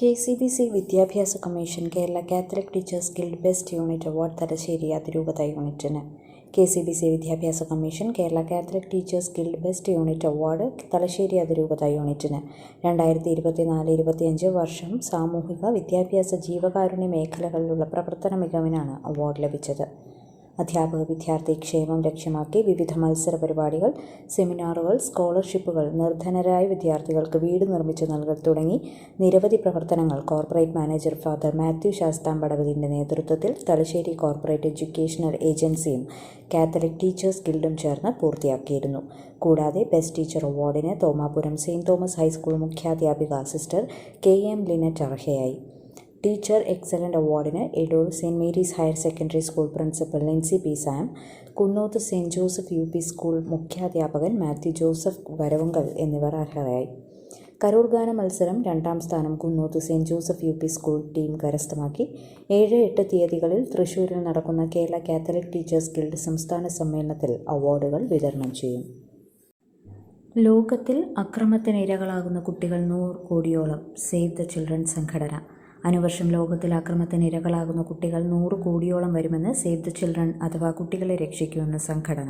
K C B C വിദ്യാഭ്യാസ commission Kerala catholic teachers guild best unit award Thalassery അതിരൂപത യൂണിറ്റിന്. K C B C വിദ്യാഭ്യാസ commission Kerala catholic teachers guild best unit award Thalassery അതിരൂപത യൂണിറ്റിന്. രണ്ടായിരത്തി ഇരുപത്തിനാല് ഇരുപത്തിയഞ്ച് വർഷം സാമൂഹിക വിദ്യാഭ്യാസ ജീവകാരുണ്യ മേഖലകളിലുള്ള പ്രവർത്തന മികവിനാണ് അവാർഡ് ലഭിച്ചത്. അധ്യാപക വിദ്യാർത്ഥി ക്ഷേമം ലക്ഷ്യമാക്കി വിവിധ മത്സര പരിപാടികൾ സെമിനാറുകൾ സ്കോളർഷിപ്പുകൾ നിർധനരായ വിദ്യാർത്ഥികൾക്ക് വീട് നിർമ്മിച്ചു നൽകൽ തുടങ്ങി നിരവധി പ്രവർത്തനങ്ങൾ കോർപ്പറേറ്റ് മാനേജർ ഫാദർ മാത്യു ശാസ്താംപടവലിന്റെ നേതൃത്വത്തിൽ തലശ്ശേരി കോർപ്പറേറ്റ് എഡ്യൂക്കേഷണൽ ഏജൻസിയും കാത്തലിക് ടീച്ചേഴ്സ് ഗിൽഡും ചേർന്ന് പൂർത്തിയാക്കിയിരുന്നു. കൂടാതെ ബെസ്റ്റ് ടീച്ചർ അവാർഡിന് Thomapuram saint Thomas high school മുഖ്യാധ്യാപിക sister K M Lynette അർഹയായി. ടീച്ചർ എക്സലന്റ് അവാർഡിന് എഡോൾ saint Mary's higher secondary school principal Lincy P Sam Kunnoth saint Joseph U P school മുഖ്യാധ്യാപകൻ Mathew Joseph Varavankal എന്നിവർ അർഹരായി കരൂർ ഗാന മത്സരം രണ്ടാം സ്ഥാനം Kunnoth saint Joseph U P school team കരസ്ഥമാക്കി. ഏഴ് എട്ട് തീയതികളിൽ തൃശ്ശൂരിൽ നടക്കുന്ന കേരള കാത്തലിക് ടീച്ചേഴ്സ് ഗിൽഡ് സംസ്ഥാന സമ്മേളനത്തിൽ അവാർഡുകൾ വിതരണം ചെയ്യും. ലോകത്തിൽ അക്രമത്തിനിരകളാകുന്ന കുട്ടികൾ നൂറ് കോടിയോളം സേവ് ദ ചിൽഡ്രൻ സംഘടന. അനുവർഷം ലോകത്തിൽ അക്രമത്തിന് ഇരകളാകുന്ന കുട്ടികൾ നൂറ് കോടിയോളം വരുമെന്ന് സേവ് ദ ചിൽഡ്രൻ അഥവാ കുട്ടികളെ രക്ഷിക്കുമെന്ന സംഘടന.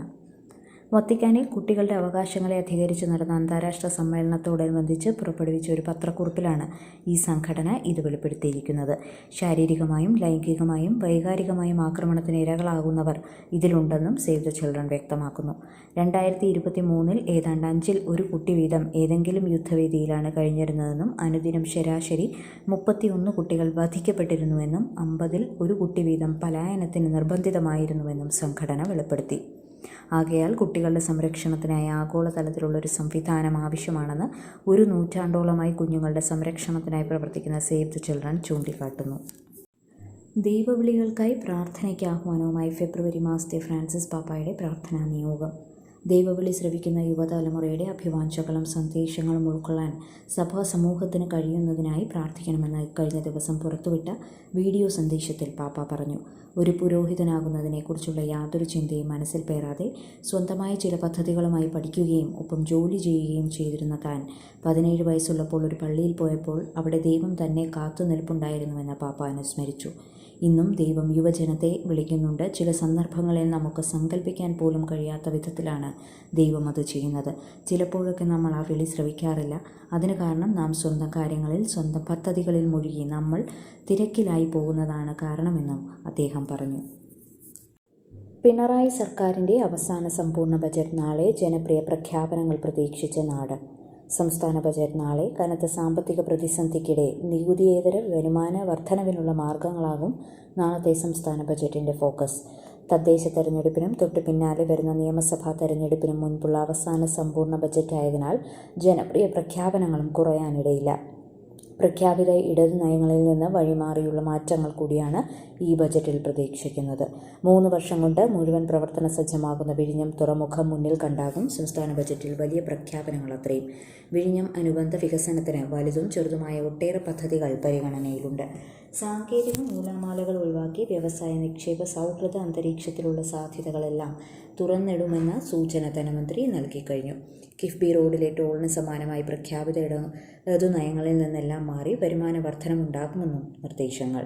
വത്തിക്കാനിൽ കുട്ടികളുടെ അവകാശങ്ങളെ അധികരിച്ച് നടന്ന അന്താരാഷ്ട്ര സമ്മേളനത്തോടനുബന്ധിച്ച് പുറപ്പെടുവിച്ച ഒരു പത്രക്കുറിപ്പിലാണ് ഈ സംഘടന ഇത് വെളിപ്പെടുത്തിയിരിക്കുന്നത്. ശാരീരികമായും ലൈംഗികമായും വൈകാരികമായും ആക്രമണത്തിന് ഇരകളാകുന്നവർ ഇതിലുണ്ടെന്നും സേവ് ദ ചിൽഡ്രൻ വ്യക്തമാക്കുന്നു. രണ്ടായിരത്തി ഇരുപത്തി മൂന്നിൽ ഏതാണ്ട് അഞ്ചിൽ ഒരു കുട്ടി വീതം ഏതെങ്കിലും യുദ്ധവേദിയിലാണ് കഴിഞ്ഞിരുന്നതെന്നും അനുദിനം ശരാശരി മുപ്പത്തിയൊന്ന് കുട്ടികൾ വധിക്കപ്പെട്ടിരുന്നുവെന്നും അമ്പതിൽ ഒരു കുട്ടി വീതം പലായനത്തിന് നിർബന്ധിതമായിരുന്നുവെന്നും സംഘടന വെളിപ്പെടുത്തി. ആകയാൽ കുട്ടികളുടെ സംരക്ഷണത്തിനായി ആഗോളതലത്തിലുള്ള ഒരു സംവിധാനം ആവശ്യമാണെന്ന് ഒരു നൂറ്റാണ്ടോളമായി കുഞ്ഞുങ്ങളുടെ സംരക്ഷണത്തിനായി പ്രവർത്തിക്കുന്ന സേവ് ദ ചിൽഡ്രൻ ചൂണ്ടിക്കാട്ടുന്നു. ദൈവവിളികൾക്കായി പ്രാർത്ഥനയ്ക്ക് ആഹ്വാനവുമായി ഫെബ്രുവരി മാസത്തെ ഫ്രാൻസിസ് പാപ്പായുടെ പ്രാർത്ഥനാ നിയോഗം. ദൈവവിളി ശ്രവിക്കുന്ന യുവതലമുറയുടെ അഭിവാഞ്ചകളും സന്ദേശങ്ങളും ഉൾക്കൊള്ളാൻ സഭാ സമൂഹത്തിന് കഴിയുന്നതിനായി പ്രാർത്ഥിക്കണമെന്ന് കഴിഞ്ഞ ദിവസം പുറത്തുവിട്ട വീഡിയോ സന്ദേശത്തിൽ പാപ്പ പറഞ്ഞു. ഒരു പുരോഹിതനാകുന്നതിനെക്കുറിച്ചുള്ള യാതൊരു ചിന്തയും മനസ്സിൽ പേരാതെ സ്വന്തമായ ചില പദ്ധതികളുമായി പഠിക്കുകയും ഒപ്പം ജോലി ചെയ്യുകയും ചെയ്തിരുന്ന താൻ പതിനേഴ് വയസ്സുള്ളപ്പോൾ ഒരു പള്ളിയിൽ പോയപ്പോൾ അവിടെ ദൈവം തന്നെ കാത്തു നിൽപ്പുണ്ടായിരുന്നുവെന്ന് പാപ്പ അനുസ്മരിച്ചു. ഇന്നും ദൈവം യുവജനത്തെ വിളിക്കുന്നുണ്ട്. ചില സന്ദർഭങ്ങളിൽ നമുക്ക് സങ്കല്പിക്കാൻ പോലും കഴിയാത്ത വിധത്തിലാണ് ദൈവം അത് ചെയ്യുന്നത്. ചിലപ്പോഴൊക്കെ നമ്മൾ ആ വിളി ശ്രവിക്കാറില്ല. അതിന് കാരണം നാം സ്വന്തം കാര്യങ്ങളിൽ സ്വന്തം പദ്ധതികളിൽ മുഴുകി നമ്മൾ തിരക്കിലായി പോകുന്നതാണ് കാരണമെന്നും അദ്ദേഹം പറഞ്ഞു. പിണറായി സർക്കാരിന്റെ അവസാന സമ്പൂർണ ബജറ്റ് നാളെ ജനപ്രിയ പ്രഖ്യാപനങ്ങൾ പ്രതീക്ഷിച്ച നാട്. സംസ്ഥാന ബജറ്റ് നാളെ കനത്ത സാമ്പത്തിക പ്രതിസന്ധിക്കിടെ നികുതിയേതര വരുമാന വർധനവിനുള്ള മാർഗങ്ങളാകും നാളത്തെ സംസ്ഥാന ബജറ്റിന്റെ ഫോക്കസ്. തദ്ദേശ തെരഞ്ഞെടുപ്പിനും തൊട്ടു പിന്നാലെ വരുന്ന നിയമസഭാ തെരഞ്ഞെടുപ്പിനും മുൻപുള്ള അവസാന സമ്പൂർണ ബജറ്റായതിനാൽ ജനപ്രിയ പ്രഖ്യാപനങ്ങളും കുറയാനിടയില്ല. പ്രഖ്യാപിത ഇടതു നയങ്ങളിൽ നിന്ന് വഴിമാറിയുള്ള മാറ്റങ്ങൾ കൂടിയാണ് ഈ ബജറ്റിൽ പ്രതീക്ഷിക്കുന്നത്. മൂന്ന് വർഷം കൊണ്ട് മുഴുവൻ പ്രവർത്തന സജ്ജമാകുന്ന വിഴിഞ്ഞം തുറമുഖം മുന്നിൽ കണ്ടാകും സംസ്ഥാന ബജറ്റിൽ വലിയ പ്രഖ്യാപനങ്ങൾ അത്രയും. വിഴിഞ്ഞം അനുബന്ധ വികസനത്തിന് വലുതും ചെറുതുമായ ഒട്ടേറെ പദ്ധതികൾ പരിഗണനയിലുണ്ട്. സാങ്കേതിക നൂലാമാലകൾ ഒഴിവാക്കി വ്യവസായ നിക്ഷേപ സൗഹൃദ അന്തരീക്ഷത്തിലുള്ള സാധ്യതകളെല്ലാം തുറന്നിടുമെന്ന സൂചന ധനമന്ത്രി നൽകിക്കഴിഞ്ഞു. കിഫ്ബി റോഡിലെ ടോളിന് സമാനമായി പ്രഖ്യാപിത ഇടതു നയങ്ങളിൽ നിന്നെല്ലാം മാറി വരുമാന വർധനമുണ്ടാകുമെന്നും നിർദ്ദേശങ്ങൾ.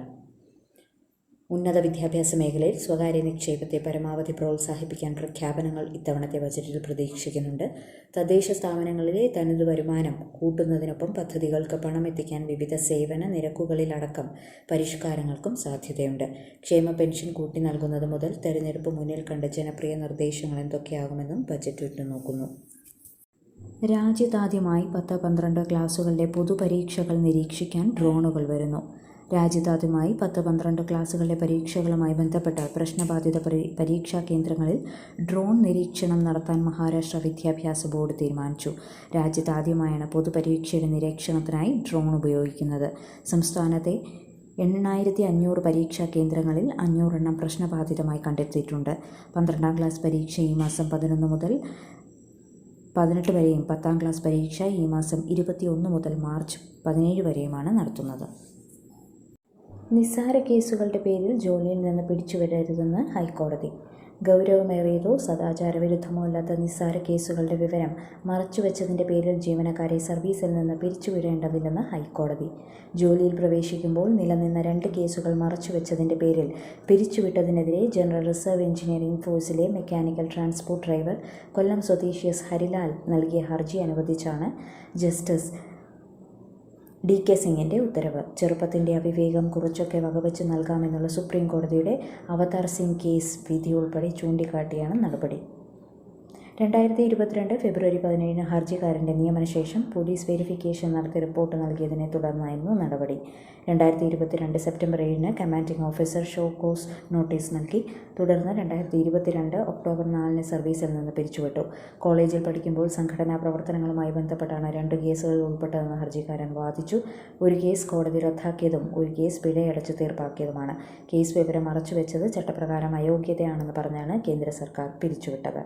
ഉന്നത വിദ്യാഭ്യാസ മേഖലയിൽ സ്വകാര്യ നിക്ഷേപത്തെ പരമാവധി പ്രോത്സാഹിപ്പിക്കാൻ പ്രഖ്യാപനങ്ങൾ ഇത്തവണത്തെ ബജറ്റിൽ പ്രതീക്ഷിക്കുന്നുണ്ട്. തദ്ദേശ സ്ഥാപനങ്ങളിലെ തനത് വരുമാനം കൂട്ടുന്നതിനൊപ്പം പദ്ധതികൾക്ക് പണം എത്തിക്കാൻ വിവിധ സേവന നിരക്കുകളിലടക്കം പരിഷ്കാരങ്ങൾക്കും സാധ്യതയുണ്ട്. ക്ഷേമ പെൻഷൻ കൂട്ടി നൽകുന്നത് മുതൽ തെരഞ്ഞെടുപ്പ് മുന്നിൽ കണ്ട ജനപ്രിയ നിർദ്ദേശങ്ങൾ എന്തൊക്കെയാകുമെന്നും ബജറ്റ് ഉറ്റുനോക്കുന്നു രാജ്യത്താദ്യമായി പത്ത് പന്ത്രണ്ട് ക്ലാസുകളിലെ പൊതുപരീക്ഷകൾ നിരീക്ഷിക്കാൻ ഡ്രോണുകൾ വരുന്നു. രാജ്യത്താദ്യമായി പത്ത് പന്ത്രണ്ട് ക്ലാസുകളിലെ പരീക്ഷകളുമായി ബന്ധപ്പെട്ട പ്രശ്നബാധിത പരീക്ഷാ കേന്ദ്രങ്ങളിൽ ഡ്രോൺ നിരീക്ഷണം നടത്താൻ മഹാരാഷ്ട്ര വിദ്യാഭ്യാസ ബോർഡ് തീരുമാനിച്ചു. രാജ്യത്താദ്യമായാണ് പൊതുപരീക്ഷയുടെ നിരീക്ഷണത്തിനായി ഡ്രോൺ ഉപയോഗിക്കുന്നത്. സംസ്ഥാനത്തെ എണ്ണായിരത്തി അഞ്ഞൂറ് പരീക്ഷാ കേന്ദ്രങ്ങളിൽ അഞ്ഞൂറെണ്ണം പ്രശ്നബാധിതമായി കണ്ടെത്തിയിട്ടുണ്ട്. പന്ത്രണ്ടാം ക്ലാസ് പരീക്ഷ ഈ മാസം പതിനൊന്ന് മുതൽ പതിനെട്ട് വരെയും പത്താം ക്ലാസ് പരീക്ഷ ഈ മാസം ഇരുപത്തിയൊന്ന് മുതൽ മാർച്ച് പതിനേഴ് വരെയുമാണ് നടത്തുന്നത്. നിസ്സാര കേസുകളുടെ പേരിൽ ജോലിയിൽ നിന്ന് പിടിച്ചുവിടരുതെന്ന് ഹൈക്കോടതി. ഗൗരവമേറിയതോ സദാചാരവിരുദ്ധമോ അല്ലാത്ത നിസ്സാര കേസുകളുടെ വിവരം മറച്ചുവെച്ചതിന്റെ പേരിൽ ജീവനക്കാരെ സർവീസിൽ നിന്ന് പിരിച്ചുവിടേണ്ടതില്ലെന്ന് ഹൈക്കോടതി. ജോലിയിൽ പ്രവേശിക്കുമ്പോൾ നിലനിന്ന രണ്ട് കേസുകൾ മറച്ചുവെച്ചതിന്റെ പേരിൽ പിരിച്ചുവിട്ടതിനെതിരെ ജനറൽ റിസർവ് എഞ്ചിനീയറിംഗ് ഫോഴ്സിലെ മെക്കാനിക്കൽ ട്രാൻസ്പോർട്ട് ഡ്രൈവർ കൊല്ലം സ്വദേശി എസ് ഹരിലാൽ നൽകിയ ഹർജി അനുവദിച്ചാണ് ജസ്റ്റിസ് ഡി കെ സിംഗിന്റെ ഉത്തരവ്. ചെറുപ്പത്തിന്റെ അവിവേകം കുറച്ചൊക്കെ വകവെച്ച് നൽകാമെന്നുള്ള സുപ്രീം കോടതിയുടെ അവതാർ സിംഗ് കേസ് വിധി ഉൾപ്പെടെ ചൂണ്ടിക്കാട്ടിയാണ് നടപടി. രണ്ടായിരത്തി ഇരുപത്തിരണ്ട് ഫെബ്രുവരി പതിനേഴിന് ഹർജിക്കാരന്റെ നിയമനശേഷം പോലീസ് വെരിഫിക്കേഷൻ നടത്തി റിപ്പോർട്ട് നൽകിയതിനെ തുടർന്നായിരുന്നു നടപടി. രണ്ടായിരത്തി ഇരുപത്തിരണ്ട് സെപ്റ്റംബർ ഏഴിന് commanding officer show cause notice നൽകി. തുടർന്ന് രണ്ടായിരത്തി ഇരുപത്തിരണ്ട് ഒക്ടോബർ നാലിന് സർവീസിൽ നിന്ന് പിരിച്ചുവിട്ടു. കോളേജിൽ പഠിക്കുമ്പോൾ സംഘടനാ പ്രവർത്തനങ്ങളുമായി ബന്ധപ്പെട്ടാണ് രണ്ട് കേസുകൾ ഉൾപ്പെട്ടതെന്ന് ഹർജിക്കാരൻ വാദിച്ചു. ഒരു കേസ് കോടതി റദ്ദാക്കിയതും ഒരു കേസ് പിഴയടച്ച് തീർപ്പാക്കിയതുമാണ്. കേസ് വിവരം മറച്ചുവെച്ചത് ചട്ടപ്രകാരം അയോഗ്യതയാണെന്ന് പറഞ്ഞാണ് കേന്ദ്ര സർക്കാർ പിരിച്ചുവിട്ടത്.